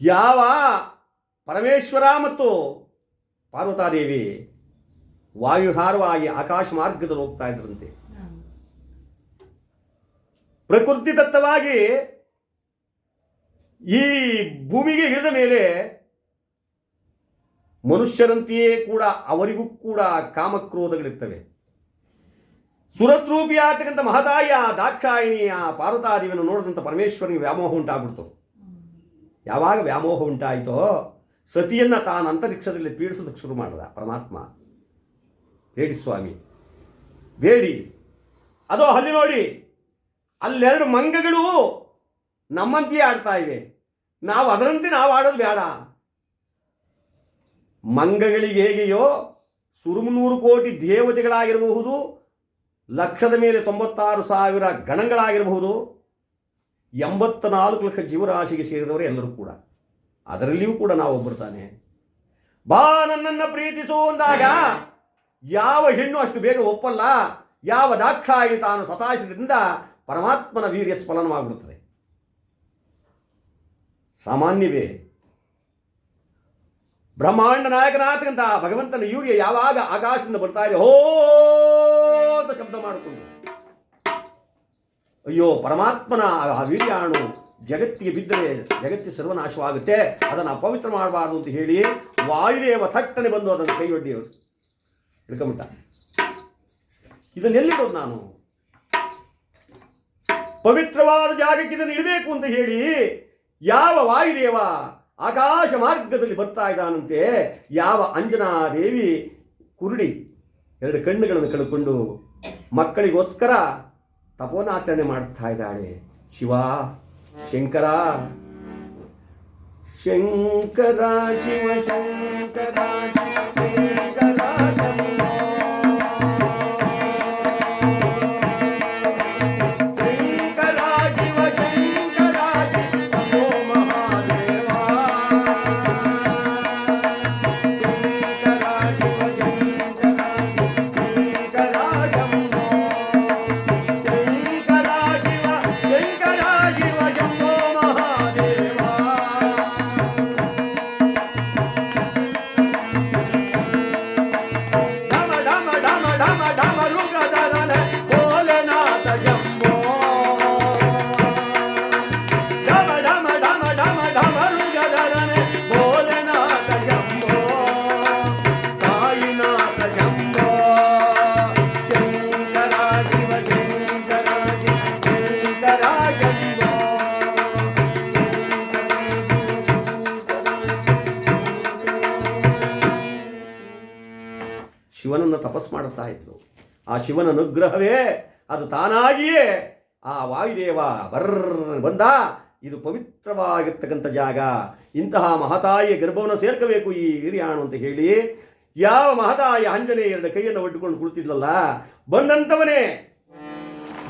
ಯಾವ ಪರಮೇಶ್ವರ ಮತ್ತು ಪಾರ್ವತಾದೇವಿ ವಾಯುಹಾರವಾಗಿ ಆಕಾಶ ಮಾರ್ಗದಲ್ಲಿ ಹೋಗ್ತಾ ಇದ್ರಂತೆ. ಪ್ರಕೃತಿ ದತ್ತವಾಗಿ ಈ ಭೂಮಿಗೆ ಇಳಿದ ಮೇಲೆ ಮನುಷ್ಯರಂತೆಯೇ ಕೂಡ ಅವರಿಗೂ ಕೂಡ ಕಾಮಕ್ರೋಧಗಳಿರ್ತವೆ. ಸುರದ್ರೂಪಿಯಾಗತಕ್ಕಂಥ ಮಹತಾಯ ದಾಕ್ಷಾಯಿಣಿಯ ಪಾರ್ವತಾದೇವಿಯನ್ನು ನೋಡಿದಂಥ ಪರಮೇಶ್ವರನಿಗೆ ವ್ಯಾಮೋಹ ಉಂಟಾಗ್ಬಿಡ್ತು. ಯಾವಾಗ ವ್ಯಾಮೋಹ ಉಂಟಾಯಿತೋ ಸತಿಯನ್ನು ತಾನು ಅಂತರಿಕ್ಷದಲ್ಲಿ ಪೀಡಿಸೋದಕ್ಕೆ ಶುರು ಮಾಡಿದ, ಪರಮಾತ್ಮ. ಬೇಡಿ ಸ್ವಾಮಿ, ಬೇಡಿ. ಅದೋ ಅಲ್ಲಿ ನೋಡಿ, ಅಲ್ಲೆರಡು ಮಂಗಗಳು ನಮ್ಮಂತೆಯೇ ಆಡ್ತಾ ಇವೆ. ನಾವು ಅದರಂತೆ ನಾವು ಆಡೋದು ಬೇಡ. ಮಂಗಗಳಿಗೆ ಹೇಗೆಯೋ ಸುರುಮುನೂರು ಕೋಟಿ ದೇವತೆಗಳಾಗಿರಬಹುದು, ಲಕ್ಷದ ಮೇಲೆ ತೊಂಬತ್ತಾರು ಸಾವಿರ ಗಣಗಳಾಗಿರಬಹುದು ಎಂಬತ್ತ ನಾಲ್ಕು ಲಕ್ಷ ಜೀವರಾಶಿಗೆ ಸೇರಿದವರು ಎಲ್ಲರೂ ಕೂಡ. ಅದರಲ್ಲಿಯೂ ಕೂಡ ನಾವು ಒಬ್ಬರು ತಾನೆ ಬಾ ನನ್ನನ್ನು ಪ್ರೀತಿಸು ಅಂದಾಗ ಯಾವ ಹೆಣ್ಣು ಅಷ್ಟು ಬೇಗ ಒಪ್ಪಲ್ಲ, ಯಾವ ದಾಕ್ಷಾಯಿ ತಾನು ಸತಾಯಿಸಿದ್ರಿಂದ ಪರಮಾತ್ಮನ ವೀರ್ಯ ಸ್ಫಲನವಾಗಿಬಿಡುತ್ತದೆ. ಸಾಮಾನ್ಯವೇ, ಬ್ರಹ್ಮಾಂಡ ನಾಯಕನಾಥಕ್ಕಂತಹ ಭಗವಂತನ ಯೂರಿಯ ಯಾವಾಗ ಆಕಾಶದಿಂದ ಬರ್ತಾ ಇದೆ ಹೋ ಅಂತ ಶಬ್ದ ಮಾಡಿಕೊಂಡು. ಅಯ್ಯೋ, ಪರಮಾತ್ಮನ ಆ ವೀರ್ಯಾಣು ಜಗತ್ತಿಗೆ ಬಿದ್ದರೆ ಜಗತ್ತಿ ಸರ್ವನಾಶವಾಗುತ್ತೆ. ಅದನ್ನು ಅಪವಿತ್ರ ಮಾಡಬಾರ್ದು ಅಂತ ಹೇಳಿ ವಾಯುದೇವ ತಟ್ಟನೆ ಬಂದು ಅದನ್ನು ಕೈಯೊಡ್ಡಿಯವರು. ಹಿಡ್ಕೊಂಬಿಟ್ಟ. ಇದನ್ನೆಲ್ಲಿರೋದು ನಾನು? ಪವಿತ್ರವಾದ ಜಾಗಕ್ಕೆ ಇದನ್ನು ಇಡಬೇಕು ಅಂತ ಹೇಳಿ ಯಾವ ವಾಯುದೇವ ಆಕಾಶ ಮಾರ್ಗದಲ್ಲಿ ಬರ್ತಾ ಇದ್ದಾನಂತೆ, ಯಾವ ಅಂಜನಾ ದೇವಿ ಕುರುಡಿ ಎರಡು ಕಣ್ಣುಗಳನ್ನು ಕಳ್ಕೊಂಡು ಮಕ್ಕಳಿಗೋಸ್ಕರ ತಪೋನಾಚರಣೆ ಮಾಡ್ತಾ ಇದ್ದಾಳೆ. ಶಿವ ಶಂಕರ. ಶಂಕರ ಶಿವ ಶಂಕರ ಶಿವ ಶಿವನನ್ನು ತಪಸ್ ಮಾಡುತ್ತಾ ಇದ್ಲು. ಆ ಶಿವನ ಅನುಗ್ರಹವೇ ಅದು ತಾನಾಗಿಯೇ ಆ ವಾಯುದೇವ ಬರ್ರ ಬಂದ, ಇದು ಪವಿತ್ರವಾಗಿರ್ತಕ್ಕಂಥ ಜಾಗ. ಇಂತಹ ಮಹತಾಯಿಯ ಗರ್ಭವನ್ನು ಸೇರ್ಕಬೇಕು ಈ ಹಿರಿಯಾಣು ಅಂತ ಹೇಳಿ, ಯಾವ ಮಹತಾಯ ಆಂಜನೇಯರ ಕೈಯನ್ನು ಒಡ್ಡುಕೊಂಡು ಕುಳಿತಿದ್ಲಲ್ಲ ಬಂದಂಥವನೇ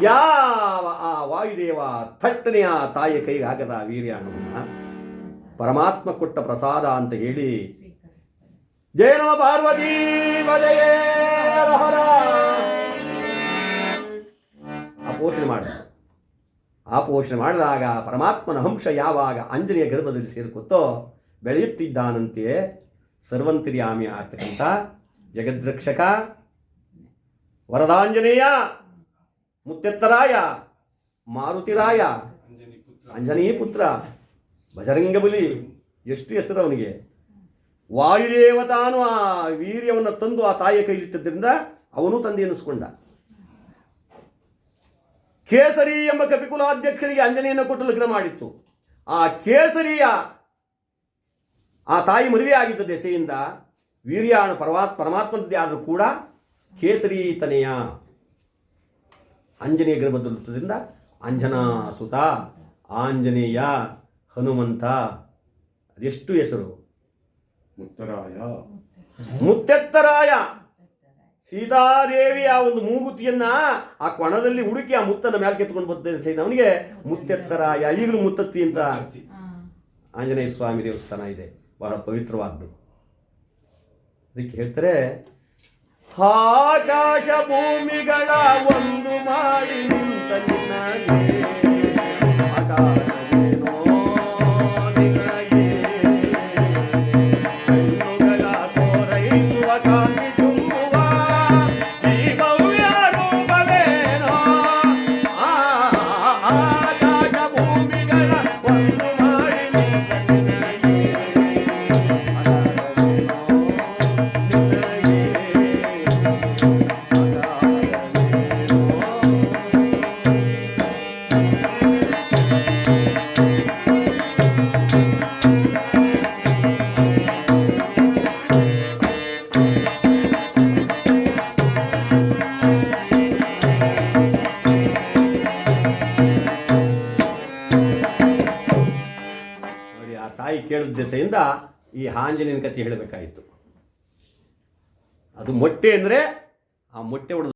ಯಾವ ಆ ವಾಯುದೇವ ಥಟ್ಟನೆಯ ತಾಯಿಯ ಕೈಗೆ ಹಾಕದ ವೀರ್ಯಾಣುವನ್ನ. ಪರಮಾತ್ಮ ಕೊಟ್ಟ ಪ್ರಸಾದ ಅಂತ ಹೇಳಿ ಜಯ ನಮ ಪಾರ್ವತಿ ಹರ. ಆ ಪೋಷಣೆ ಮಾಡಿದ ಆ ಮಾಡಿದಾಗ ಪರಮಾತ್ಮನ ಹಂಶ ಯಾವಾಗ ಆಂಜನೇಯ ಗರ್ಭದಲ್ಲಿ ಸೇರ್ಕೊತ್ತೋ ಬೆಳೆಯುತ್ತಿದ್ದಾನಂತೆಯೇ ಸರ್ವಂತಿರ್ಯಾಮಿ ಆಗ್ತಕ್ಕಂಥ ಜಗದ್ರಕ್ಷಕ ವರದಾಂಜನೇಯ, ಮುತ್ತೆತ್ತರಾಯ, ಮಾರುತಿರಾಯ ಅಂಜನೇಯ ಪುತ್ರ ಬಜರಂಗಬಲಿ ಎಷ್ಟು ಹೆಸರು ಅವನಿಗೆ ವಾಯುದೇವ ತಾನು ಆ ವೀರ್ಯವನ್ನು ತಂದು ಆ ತಾಯಿಯ ಕೈಲಿಟ್ಟಿದ್ದರಿಂದ ಅವನು ತಂದೆ ಎನಿಸ್ಕೊಂಡ. ಕೇಸರಿ ಎಂಬ ಕಪಿಕುಲಾಧ್ಯಕ್ಷರಿಗೆ ಅಂಜನೆಯನ್ನು ಕೊಟ್ಟು ಲಗ್ನ ಮಾಡಿತ್ತು. ಆ ಕೇಸರಿಯ ಆ ತಾಯಿ ಮದುವೆ ಆಗಿದ್ದ ದೆಸೆಯಿಂದ ವೀರ್ಯಾಣ ಪರಮಾತ್ ಪರಮಾತ್ಮನದ್ದೇ ಆದರೂ ಕೂಡ ಕೇಸರಿ ತನೆಯ ಆಂಜನೇಯ ಗರ್ಭದಲ್ಲಿದ್ದರಿಂದ ಅಂಜನಾ ಸುತ ಆಂಜನೇಯ ಹನುಮಂತ ಅದೆಷ್ಟು ಹೆಸರು? ಮುತ್ತರಾಯ. ಮುತ್ತೆತ್ತರಾಯ. ಸೀತಾದೇವಿಯ ಒಂದು ಮೂಗುತಿಯನ್ನ ಆ ಕೊಣದಲ್ಲಿ ಹುಡುಕಿ ಆ ಮುತ್ತನ ಮೇಲೆ ಕೆತ್ಕೊಂಡು ಬಂದ ಅವನಿಗೆ ಮುತ್ತೆತ್ತರಾಯ. ಈಗಲೂ ಮುತ್ತತ್ತಿ ಅಂತ. ಆಂಜನೇಯ ಸ್ವಾಮಿ ದೇವಸ್ಥಾನ ಇದೆ. ಬಹಳ ಪವಿತ್ರವಾದ್ದು. ಅದಕ್ಕೆ ಹೇಳ್ತಾರೆ ಆಕಾಶ ಭೂಮಿಗಳ ಒಂದು ಮಾಡಿ ನಿಂತ ಕೇಳಿದ ದೆಸೆಯಿಂದ ಈ ಆಂಜನೇಯನ ಕಥೆ ಹೇಳಬೇಕಾಯಿತು. ಅದು ಮೊಟ್ಟೆ ಅಂದರೆ ಆ ಮೊಟ್ಟೆ ಹೊಡೆದ